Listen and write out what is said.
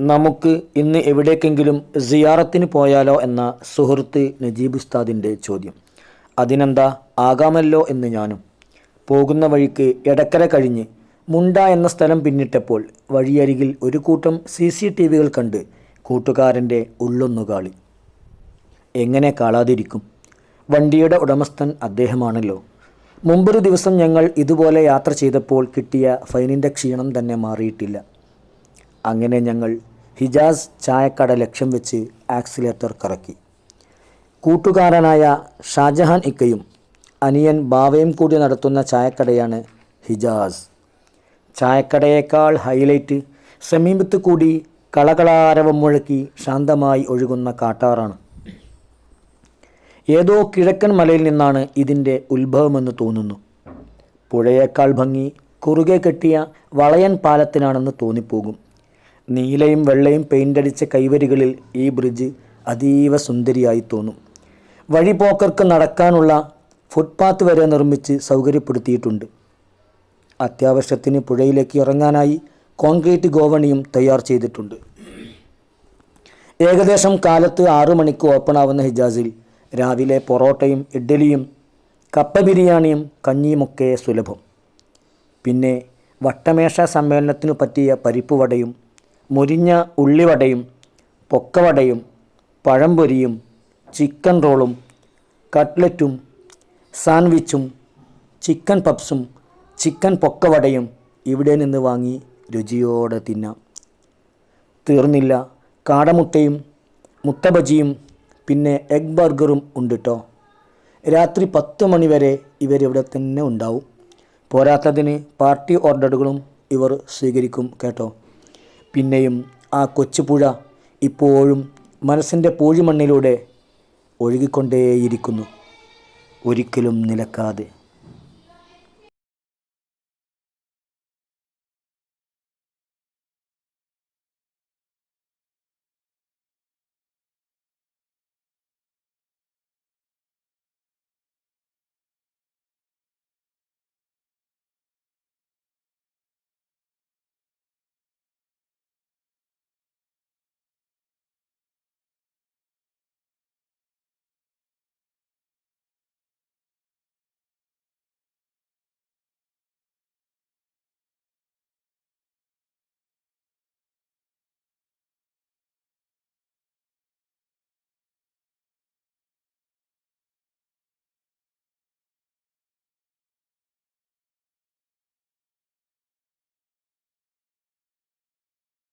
നമുക്ക് ഇന്ന് എവിടേക്കെങ്കിലും സിയാറത്തിന് പോയാലോ എന്ന സുഹൃത്ത് നജീബ് ഉസ്താദിന്റെ ചോദ്യം. അതിനെന്താ ആകാമല്ലോ എന്ന് ഞാനും. പോകുന്ന വഴിക്ക് എടക്കര കഴിഞ്ഞ് മുണ്ട എന്ന സ്ഥലം പിന്നിട്ടപ്പോൾ വഴിയരികിൽ ഒരു കൂട്ടം സി സി ടി വികൾ കണ്ട് കൂട്ടുകാരന്റെ ഉള്ളൊന്നുകാളി എങ്ങനെ കാണാതിരിക്കും വണ്ടിയുടെ ഉടമസ്ഥൻ അദ്ദേഹമാണല്ലോ. മുമ്പൊരു ദിവസം ഞങ്ങൾ ഇതുപോലെ യാത്ര ചെയ്തപ്പോൾ കിട്ടിയ ഫൈനിന്റെ ക്ഷീണം തന്നെ മാറിയിട്ടില്ല. അങ്ങനെ ഞങ്ങൾ ഹിജാസ് ചായക്കട ലക്ഷ്യം വെച്ച് ആക്സിലേറ്റർ കറക്കി. കൂട്ടുകാരനായ ഷാജഹാൻ ഇക്കയും അനിയൻ ബാവയും കൂടി നടത്തുന്ന ചായക്കടയാണ് ഹിജാസ്. ചായക്കടയേക്കാൾ ഹൈലൈറ്റ് സമീപത്ത് കൂടി കളകളാരവം മുഴക്കി ശാന്തമായി ഒഴുകുന്ന കാട്ടാറാണ്. ഏതോ കിഴക്കൻ മലയിൽ നിന്നാണ് ഇതിന്റെ ഉത്ഭവമെന്ന് തോന്നുന്നു. പുഴയേക്കാൾ ഭംഗി കുറുകെ കെട്ടിയ വളയൻ പാലത്തിനാണെന്ന് തോന്നിപ്പോകും. നീലയും വെള്ളയും പെയിന്റടിച്ച കൈവരികളിൽ ഈ ബ്രിഡ്ജ് അതീവ സുന്ദരിയായി തോന്നും. വഴിപോക്കർക്ക് നടക്കാനുള്ള ഫുട്പാത്ത് വരെ നിർമ്മിച്ച് സൗകര്യപ്പെടുത്തിയിട്ടുണ്ട്. അത്യാവശ്യത്തിന് പുഴയിലേക്ക് ഇറങ്ങാനായി കോൺക്രീറ്റ് ഗോവണിയും തയ്യാർ ചെയ്തിട്ടുണ്ട്. ഏകദേശം കാലത്ത് ആറു മണിക്ക് ഓപ്പൺ ആവുന്ന ഹിജാസിൽ രാവിലെ പൊറോട്ടയും ഇഡ്ഡലിയും കപ്പ ബിരിയാണിയും കഞ്ഞിയുമൊക്കെ സുലഭം. പിന്നെ വട്ടമേശ സമ്മേളനത്തിനു പറ്റിയ പരിപ്പുവടയും മുരിഞ്ഞ ഉള്ളിവടയും പൊക്കവടയും പഴംപൊരിയും ചിക്കൻ റോളും കട്ട്ലറ്റും സാൻഡ്വിച്ചും ചിക്കൻ പപ്സും ചിക്കൻ പൊക്കവടയും ഇവിടെ നിന്ന് വാങ്ങി രുചിയോടെ തിന്നാം. തീർന്നില്ല. കാടമുട്ടയും മുട്ടബജിയും പിന്നെ എഗ് ബർഗറും ഉണ്ട് കേട്ടോ രാത്രി പത്ത് മണി വരെ ഇവരിവിടെ തന്നെ ഉണ്ടാവും. പോരാത്തതിന് പാർട്ടി ഓർഡറുകളും ഇവർ സ്വീകരിക്കും കേട്ടോ. പിന്നെയും ആ കൊച്ചുപുഴ ഇപ്പോഴും മനസ്സിന്റെ പൂഴിമണ്ണിലൂടെ ഒഴുകിക്കൊണ്ടേയിരിക്കുന്നു. ഒരിക്കലും നിലക്കാതെ.